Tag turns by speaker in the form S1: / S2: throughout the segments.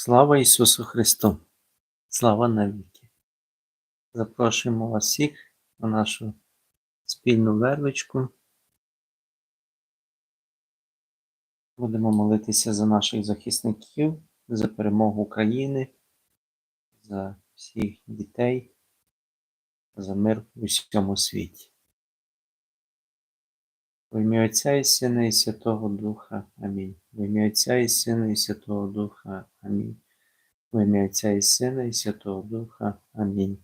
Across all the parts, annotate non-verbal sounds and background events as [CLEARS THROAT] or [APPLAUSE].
S1: Слава Ісусу Христу! Слава навіки! Запрошуємо вас всіх на нашу спільну вервичку. Будемо молитися за наших захисників, за перемогу України, за всіх дітей, за мир у всьому світі. В ім'я Отця і Сина і Святого Духа. Амінь. В ім'я Отця і Сина і Святого Духа. Амінь. В ім'я Отця і Сина і Святого Духа. Амінь.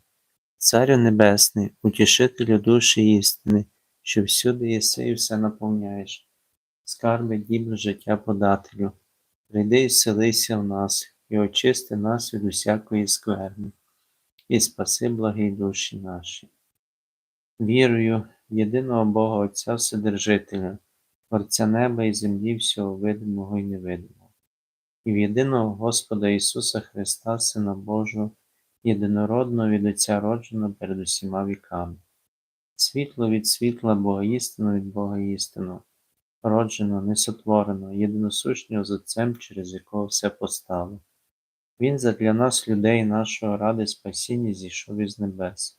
S1: Царю Небесний, утішителю душі істини, що всюди єси і все наповняєш, скарби діб життя подателю, прийди і селися в нас, і очисти нас від усякої скверни, і спаси благі душі наші. Вірую єдиного Бога Отця Вседержителя, Творця неба і землі всього видимого і невидимого, і в єдиного Господа Ісуса Христа, Сина Божого, єдинородного від Отця родженого перед усіма віками, світло від світла, Бога істину від Бога істину, роджено, несотворено, єдиносущного з Отцем, через якого все постало. Він задля нас, людей нашого ради спасіння, зійшов із небес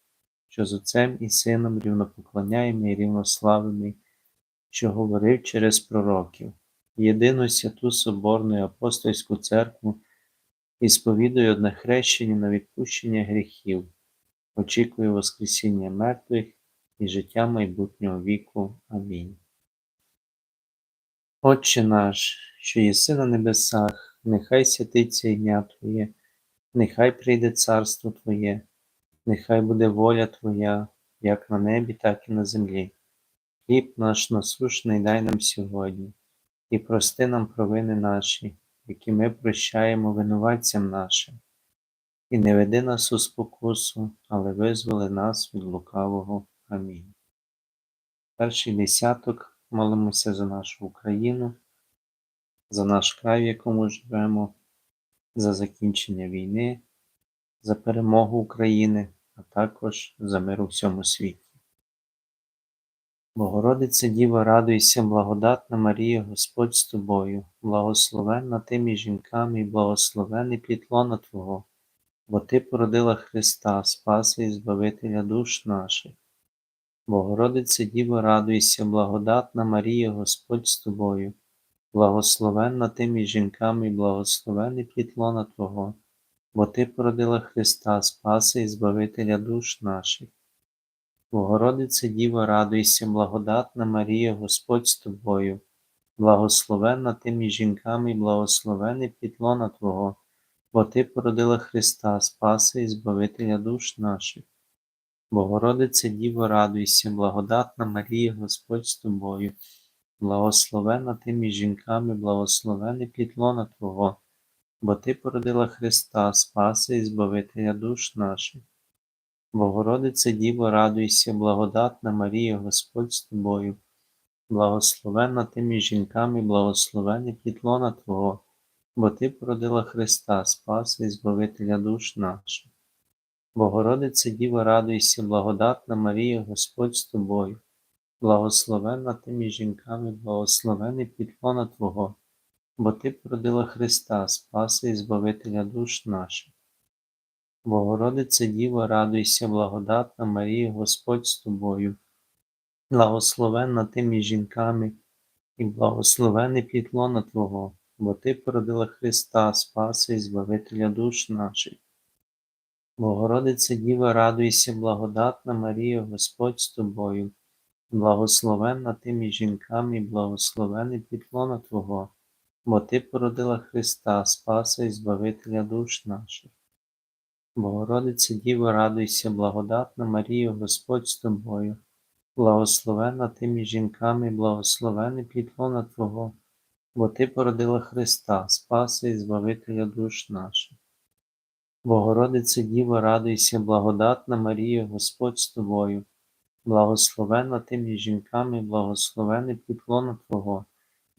S1: що з Отцем і Сином рівнопоклоняємо і рівнославимо, що говорив через пророків, єдину святу Соборну і апостольську церкву і сповідує одне хрещення на відпущення гріхів, очікую Воскресіння мертвих і життя майбутнього віку. Амінь. Отче наш, що єси на небесах, нехай святиться ім'я Твоє, нехай прийде царство Твоє. Нехай буде воля Твоя, як на небі, так і на землі. Хліб наш насушний дай нам сьогодні, і прости нам провини наші, які ми прощаємо винуватцям нашим, і не веди нас у спокусу, але визволи нас від лукавого. Амінь. Перший десяток молимося за нашу Україну, за наш край, в якому живемо, за закінчення війни за перемогу України, а також за мир у всьому світі. Богородице Діва, радуйся, благодатна Марія, Господь з тобою, благословенна ти між жінками і благословений плітлона Твого, бо Ти породила Христа, Спаса і Збавителя душ наших. Богородице Діва, радуйся, благодатна Марія, Господь з тобою, благословенна ти між жінками і благословений плітлона Твого бо Ти породила Христа, Спаса і Збавителя душ наших. Богородице Діва, радуйся, благодатна Марія, Господь з тобою, благословенна ти між жінками і благословений підлона Твого, бо Ти породила Христа, Спаса і Збавителя душ наших. Богородице Діво, радуйся, благодатна Марія, Господь з тобою, благословенна ти між жінками, благословений підлона Твого бо Ти породила Христа, Спаси і Збавителя душ наших. Богородице Діво, радуйся, благодатна Марія, Господь з тобою, благословенна ти між жінками, благословений підлона Твого, бо Ти породила Христа, Спаси і Збавителя душ наших. Богородице Діво, радуйся, благодатна Марія, Господь з тобою, благословенна ти між жінками, благословений підлона Твого бо Ти породила Христа, Спаса і Збавителя душ наших. Богородице Діво, радуйся, благодатна Марія, Господь з тобою, благословенна ти між жінками, і благословений плітлона Твого, бо Ти породила Христа, Спаса і Збавителя душ наших. Богородице Діва, радуйся, благодатна Марія, Господь з тобою, благословенна ти між жінками, і благословений плітлона Твого бо Ти породила Христа, Спаса і Збавителя душ наших. Богородице Діво, радуйся, благодатна Марія, Господь з тобою, благословена ти між жінками, благословений плітлона Твого, бо Ти породила Христа, Спаса і Збавителя душ наших. Богородице Діво, радуйся, благодатна Марія, Господь з тобою, благословенна ти між жінками, благословений плітлона Твого,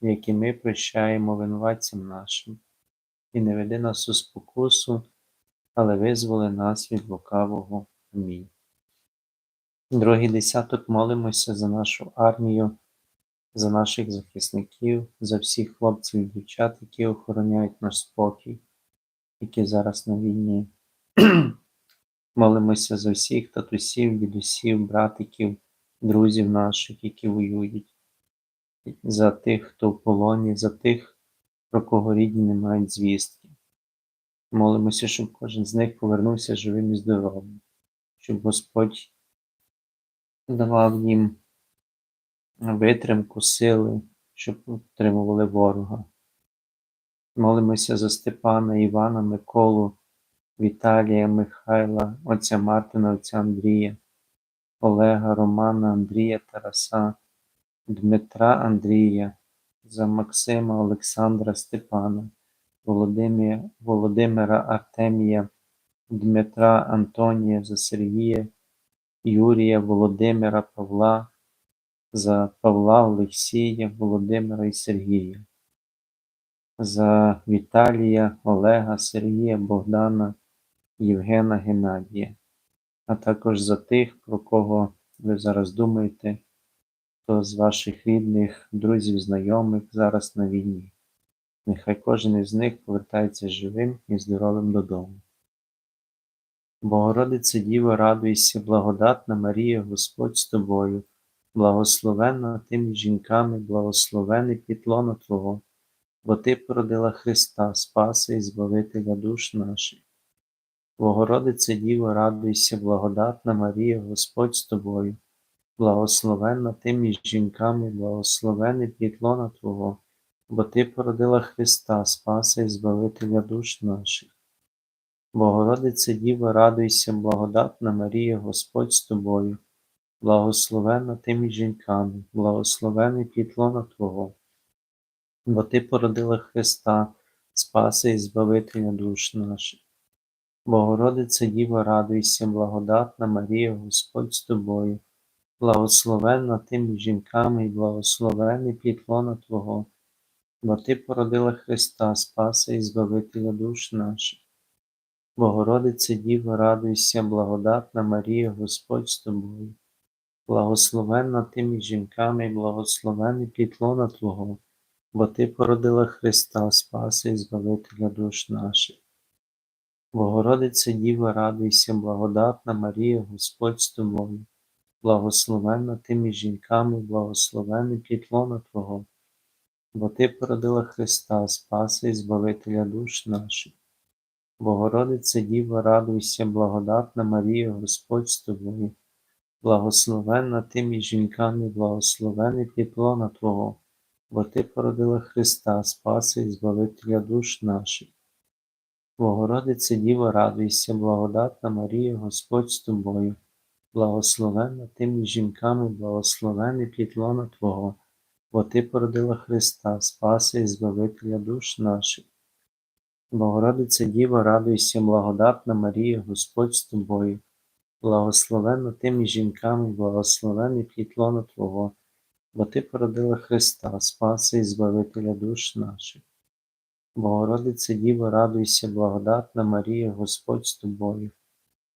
S1: які ми прощаємо винуватцям нашим, і не веди нас у спокусу, але визволи нас від лукавого. Амінь. Другий десяток молимося за нашу армію, за наших захисників, за всіх хлопців і дівчат, які охороняють наш спокій, які зараз на війні. [CLEARS THROAT] Молимося за всіх татусів, дідусів, братиків, друзів наших, які воюють, за тих, хто в полоні, за тих, про кого рідні не мають звістки. Молимося, щоб кожен з них повернувся живим і здоровим, щоб Господь давав їм витримку, сили, щоб утримували ворога. Молимося за Степана, Івана, Миколу, Віталія, Михайла, отця Мартина, отця Андрія, Олега, Романа, Андрія, Тараса, Дмитра Андрія, за Максима, Олександра, Степана, Володимира, Володимира Артемія, Дмитра Антонія, за Сергія, Юрія, Володимира, Павла, за Павла, Олексія, Володимира і Сергія, за Віталія, Олега, Сергія, Богдана, Євгена, Геннадія, а також за тих, про кого ви зараз думаєте, хто з ваших рідних, друзів, знайомих зараз на війні. Нехай кожен із них повертається живим і здоровим додому. Богородице Діво, радуйся, благодатна Марія, Господь з тобою, благословенна ти між жінками, благословений пітлона Твого, бо Ти породила Христа, Спаса і Збавителя душ наших. Богородице Діво, радуйся, благодатна Марія, Господь з тобою, благословенна ти між жінками, благословений пітлона Твого, бо Ти породила Христа, Спаса і Збавителя душ наших. Богородице Діво, радуйся, благодатна Марія, Господь з тобою, благословенна ти між жінками, благословений пітлона Твого, бо Ти породила Христа, Спаса і Збавителя душ наших. Богородице Діво, радуйся, благодатна Марія, Господь з тобою, благословенна ти між жінками і благословений пітлона Твого, бо Ти породила Христа, Спаса і Збавителя душ наших. Богородице Діво, радуйся, благодатна Марія, Господь з тобою, благословенна ти між жінками і благословений пітлона Твого, бо Ти породила Христа, Спаса і Збавителя душ наших. Богородице Діво, радуйся, благодатна Марія, Господь з тобою, благословенна ти між жінками, благословений пітлона Твого, бо Ти породила Христа, Спаса і Збавителя душ наших. Богородице Діво, радуйся, благодатна Марія, Господь з тобою, благословенна ти між жінками, благословений пітлона Твого, бо Ти породила Христа, Спаса і Збавителя душ наших. Богородице Діво, радуйся, благодатна Марія, Господь з тобою, благословенна ти між жінками, благословений пітлона Твого, бо Ти породила Христа, Спаса і Збавителя душ наших. Богородице Діво, радуйся, благодатна Марія, Господь з тобою, благословенна ти між жінками, благословений плітлона Твого, бо Ти породила Христа, Спаса і Збавителя душ наших. Богородице Діво, радуйся, благодатна Марія, Господь з тобою,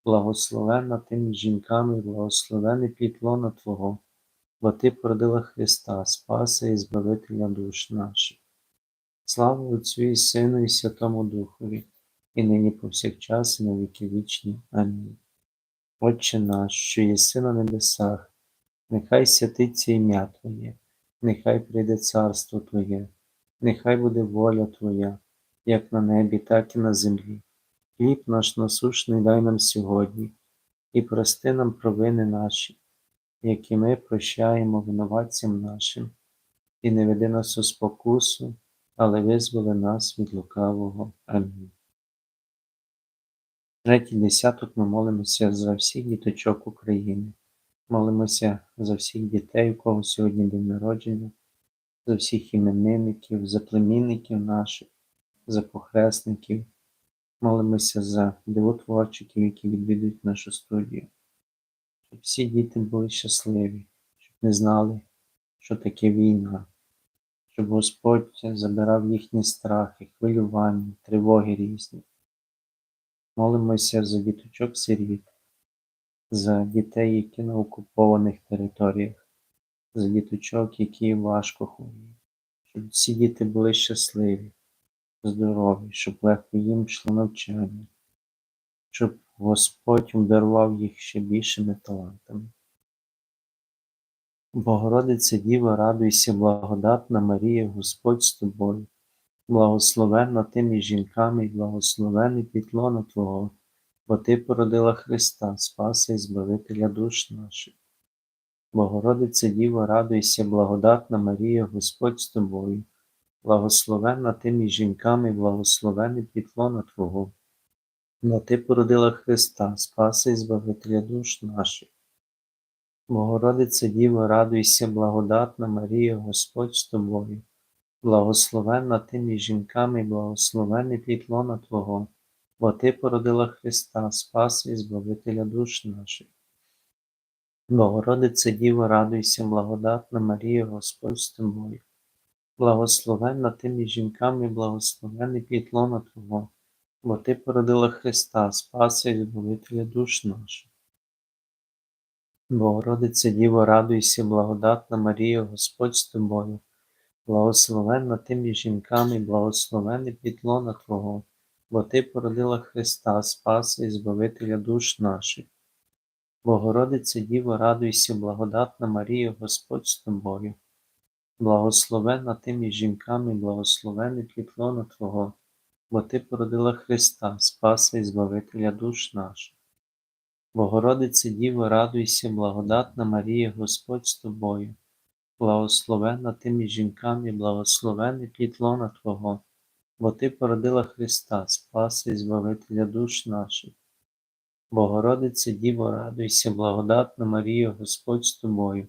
S1: благословенна ти між жінками, благословений плітлона Твого, бо Ти породила Христа, Спаса і Збавителя душ наших. Слава Отцю і Сину, і Святому Духові, і нині повсякчас, і на віки вічні. Амінь. Отче наш, що єси на небесах, нехай святиться ім'я Твоє, нехай прийде царство Твоє, нехай буде воля Твоя, як на небі, так і на землі. Хліб наш насушний дай нам сьогодні, і прости нам провини наші, які ми прощаємо винуватцям нашим, і не веди нас у спокусу, але визволи нас від лукавого. Амінь. Третій десяток ми молимося за всіх діточок України. Молимося за всіх дітей, у кого сьогодні день народження, за всіх іменинників, за племінників наших, за похресників. Молимося за дивотворчиків, які відвідують нашу студію. Щоб всі діти були щасливі, щоб не знали, що таке війна, щоб Господь забирав їхні страхи, хвилювання, тривоги різні. Молимося за діточок сиріт, за дітей, які на окупованих територіях, за діточок, які важко хворіють, щоб всі діти були щасливі, здорові, щоб легко їм йшло навчання, щоб Господь обдарував їх ще більшими талантами. Богородице Діва, радуйся, благодатна Марія, Господь з тобою, благословенна ти між жінками благословений підлона Твого, бо Ти породила Христа, Спаса і Збавителя душ наших. Богородице Діва, радуйся, благодатна Марія, Господь з тобою, благословенна ти між жінками, і благословений підлона Твого, бо Ти породила Христа, Спаса і Збавителя душ наших. Богородице Діво, радуйся, благодатна Марія, Господь з тобою, благословенна ти між жінками, і благословений плід Твого, бо Ти породила Христа, Спаса і Збавителя душ наших. Богородице Діво, радуйся, благодатна Марія, Господь з тобою, благословенна ти між жінками, і благословений плід лона Твого, бо Ти породила Христа, Спаса і Збавителя душ наших. Богородице Діво, радуйся, благодатна Марія, Господь з тобою, благословенна ти між жінками, і благословений підлона Твого, бо Ти породила Христа, Спаса і Збавителя душ наших. Богородице Діво, радуйся, благодатна Марія, Господь з тобою, благословенна ти між жінками, і благословений підлона Твого, бо Ти породила Христа, Спаса і Збавителя душ наших. Богородице Діво, радуйся, благодатна Марія, Господь з тобою, благословенна ти між жінками, і благословений плід Твого, бо Ти породила Христа, Спаса і Збавителя душ наших. Богородице Діво, радуйся, благодатна Марія, Господь з тобою,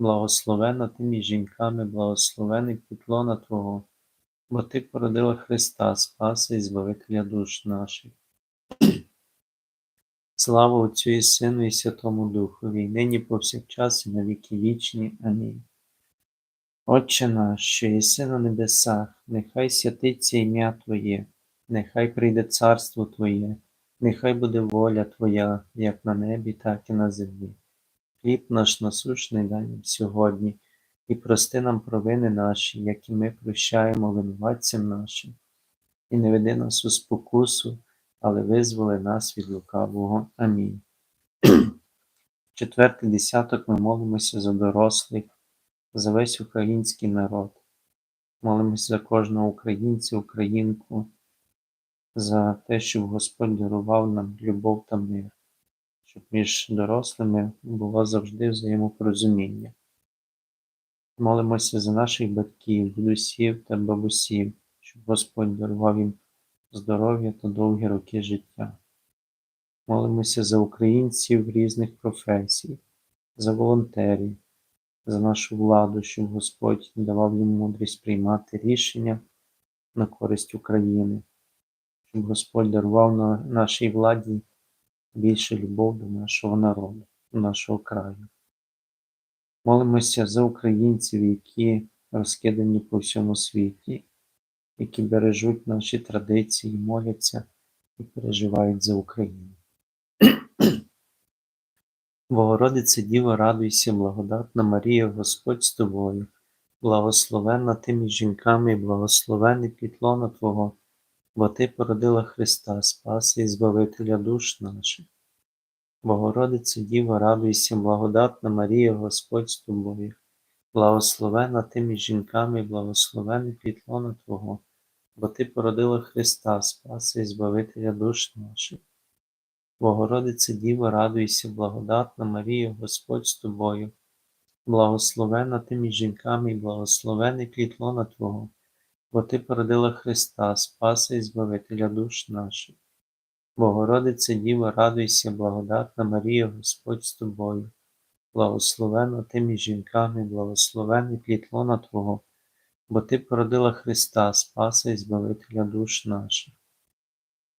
S1: благословенна ти між жінками, благословений підлона Твого, бо Ти породила Христа, Спаса і Збавителя душ наших. [CLEARS THROAT] Слава Отцю і Сину і Святому Духові, нині повсякчас і на віки вічні. Амінь. Отче наш, що єси на небесах, нехай святиться ім'я Твоє, нехай прийде царство Твоє, нехай буде воля Твоя, як на небі, так і на землі. Хліб наш насущний дай нам сьогодні, і прости нам провини наші, які ми прощаємо винуватцям нашим, і не веди нас у спокусу, але визволи нас від лукавого. Амінь. [CLEARS THROAT] Четвертий десяток ми молимося за дорослих, за весь український народ. Молимося за кожного українця, українку, за те, щоб Господь дарував нам любов та мир, щоб між дорослими було завжди взаємопорозуміння. Молимося за наших батьків, дідусів та бабусів, щоб Господь дарував їм здоров'я та довгі роки життя. Молимося за українців різних професій, за волонтерів, за нашу владу, щоб Господь давав їм мудрість приймати рішення на користь України, щоб Господь дарував нашій владі більше любов до нашого народу, нашого краю. Молимося за українців, які розкидані по всьому світі, які бережуть наші традиції, моляться і переживають за Україну. [CLEARS THROAT] Богородице Діво, радуйся, благодатна Марія, Господь з тобою, благословенна ти між жінками і благословений плітлона Твого, бо Ти породила Христа, Спаси і Збавителя душ наших. Богородице Діво, радуйся, благодатна Марія, Господь з тобою, благословенна ти між жінками і благословений плітлона Твого, бо Ти породила Христа, Спаси і Збавителя душ наших. Богородице Діво, радуйся, благодатна Марія, Господь з тобою, благословена ти між жінками і благословений плід Твого, бо Ти породила Христа, Спаса і Збавителя душ наших. Богородице Діво, радуйся, благодатна Марія, Господь з тобою, благословена ти між жінками, благословений плід Твого, бо Ти породила Христа, Спаса і Збавителя душ наших.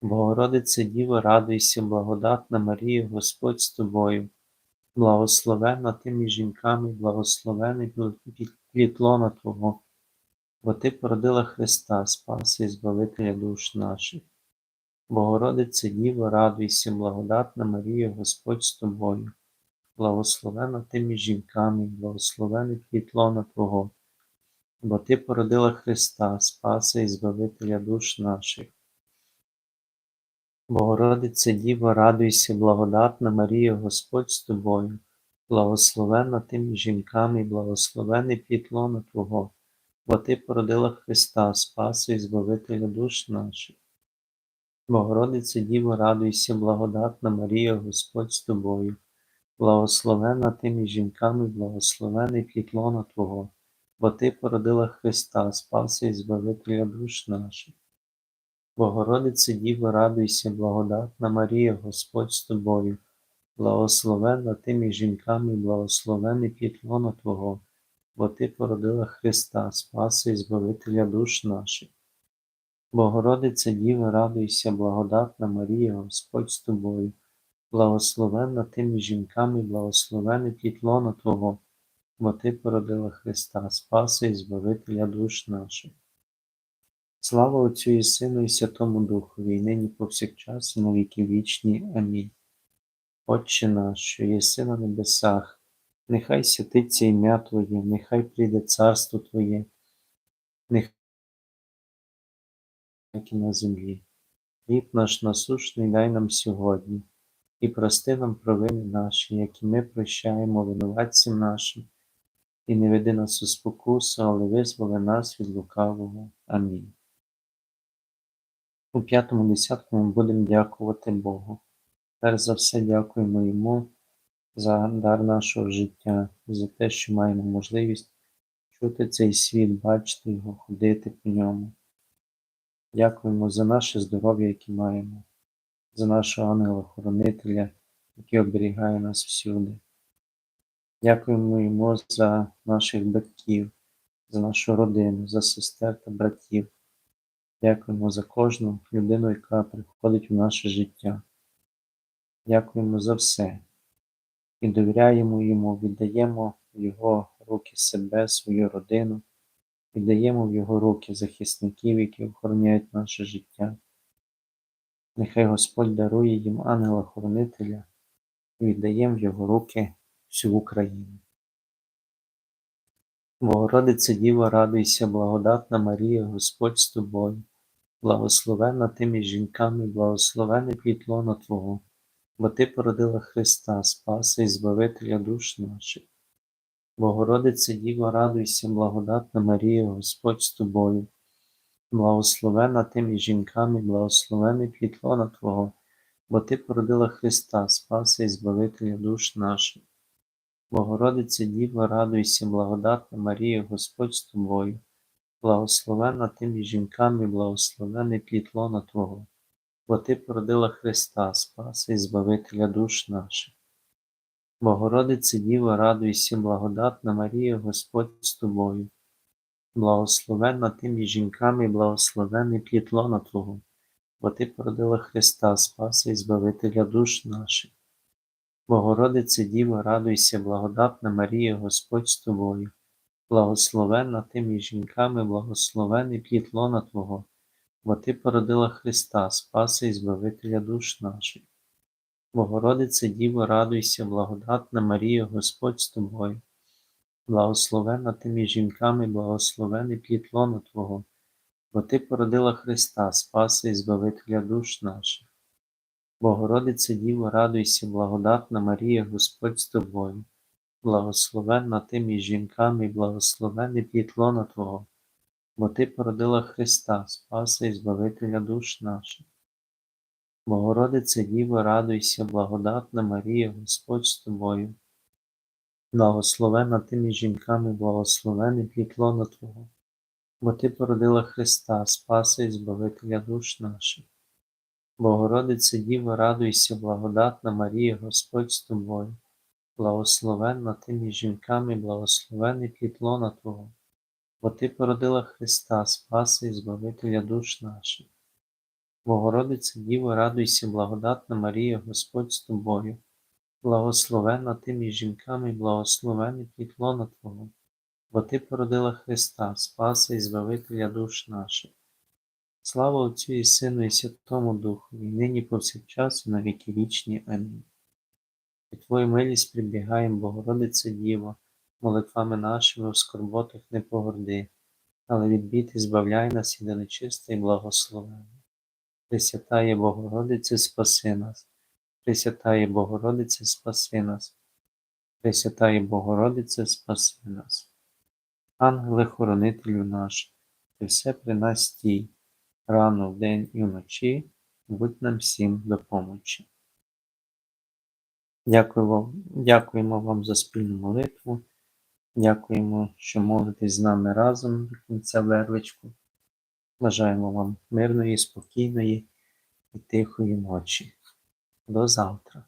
S1: Богородице Діво, радуйся, благодатна Марія, Господь з тобою, благословенна ти між жінками, і благословений плід Твого, бо Ти породила Христа, Спаса і Збавителя душ наших. Богородице Діво, радуйся, благодатна Марія, Господь з тобою, благословенна ти між жінками, плід лона Твого, бо Ти породила Христа, Спаса і Збавителя душ наших. Богородице Діво, радуйся, благодатна Марія, Господь з тобою, благословенна ти між жінками, плід лона Твого, бо Ти породила Христа, Спаса і Збавителя душ наших. Богородице Діво, радуйся, благодатна Марія, Господь з тобою, благословенна ти між жінками, благословений плід Твого, бо Ти породила Христа, Спаса і Збавителя душ наших. Богородице Діво, радуйся, благодатна Марія, Господь з тобою, благословенна ти між жінками, благословений плід Твого, бо Ти породила Христа, Спаса і Збавителя душ наших. Богородице Діво, радуйся, благодатна Марія, Господь з тобою, благословенна ти між жінками, і благословений плід Твого, бо Ти породила Христа, Спаса і Збавителя душ наших. Слава Отцю і Сину, і Святому Духові, і нині повсякчас, і на віки вічні. Амінь. Отче наш, що єси на небесах, нехай святиться ім'я Твоє, нехай прийде царство Твоє, нехай на землі. Хліб наш насушний дай нам сьогодні, і прости нам провини наші, які ми прощаємо винуватцям нашим, і не веди нас у спокусу, але визволи нас від лукавого. Амінь. У п'ятому десятку ми будемо дякувати Богу. Перш за все, дякуємо Йому за дар нашого життя, за те, що маємо можливість чути цей світ, бачити його, ходити по ньому. Дякуємо за наше здоров'я, яке маємо, за нашого ангела-хоронителя, який оберігає нас всюди. Дякуємо йому за наших батьків, за нашу родину, за сестер та братів. Дякуємо за кожну людину, яка приходить у наше життя. Дякуємо за все і довіряємо йому, віддаємо в Його руки себе, свою родину, віддаємо в Його руки захисників, які охороняють наше життя. Нехай Господь дарує їм ангела-хоронителя і віддаємо в Його руки всю Україну. Богородице Діво, радуйся, благодатна Марія, Господь з тобою, благословенна ти між жінками, благословений плід лона Твого, бо Ти породила Христа, Спаса і Збавителя душ наших. Богородице Діво, радуйся, благодатна Марія, Господь з тобою, благословенна ти між жінками, благословений плід лона Твого, бо Ти породила Христа, Спаса і Збавителя душ наших. Богородице Діво, радуйся, благодатна Марія, Господь з тобою, благословенна ти між жінками, благословений плід лона Твого, бо Ти породила Христа, Спаса і Збавителя душ наших. Богородице Діво, радуйся, благодатна Марія, Господь з тобою, благословенна ти між жінками, благословений плід лона Твого, бо Ти породила Христа, Спаса і Збавителя душ наших. Богородице Діво, радуйся, благодатна Марія, Господь з тобою, благословенна ти між жінками, благословений плід лона Твого, бо Ти породила Христа, Спаса і Збавителя душ наших. Богородице Діво, радуйся, благодатна Марія, Господь з тобою. Благословена ти між жінками, благословений плід лона Твого, бо Ти породила Христа, Спаса і Збавителя душ наших. Богородице Діво, радуйся, благодатна Марія, Господь з тобою. Благословенна ти між жінками, благословений плід Твого, бо Ти породила Христа, Спаса і Збавителя душ наших. Богородице Діво, радуйся, благодатна Марія, Господь з тобою. Благословена ти між жінками, благословений плід лона Твого, бо Ти породила Христа, Спаса і Збавителя душ наших. Богородице Діво, радуйся, благодатна Марія, Господь з тобою. Благословенна ти жінками, благословений плід лона Твого, бо Ти породила Христа, Спаса і Збавителя душ наших. Богородице Діво, радуйся, благодатна Марія, Господь з тобою. Благословенна ти між жінками, благословений плід лона Твого, бо Ти породила Христа, Спаса і Збавителя душ наших. Слава Отцю і Сину, і Святому Духу, і нині повсякчас, і на віки вічні. Амінь. І Твою милість прибігаєм, Богородице Діво, молитвами нашими в скорботах не погорди, але від бід збавляй нас і до нечисте і благословення. Пресвятає Богородице, спаси нас. Пресвятає Богородице, спаси нас. Пресвятає Богородице, спаси нас. Ангеле хоронителю наш, ти все при нас стій, рано вдень і вночі, будь нам всім допомочі. Дякую вам, дякуємо вам за спільну молитву. Дякуємо, що молитесь з нами разом до кінця вервичку. Бажаємо вам мирної, спокійної і тихої ночі. До завтра.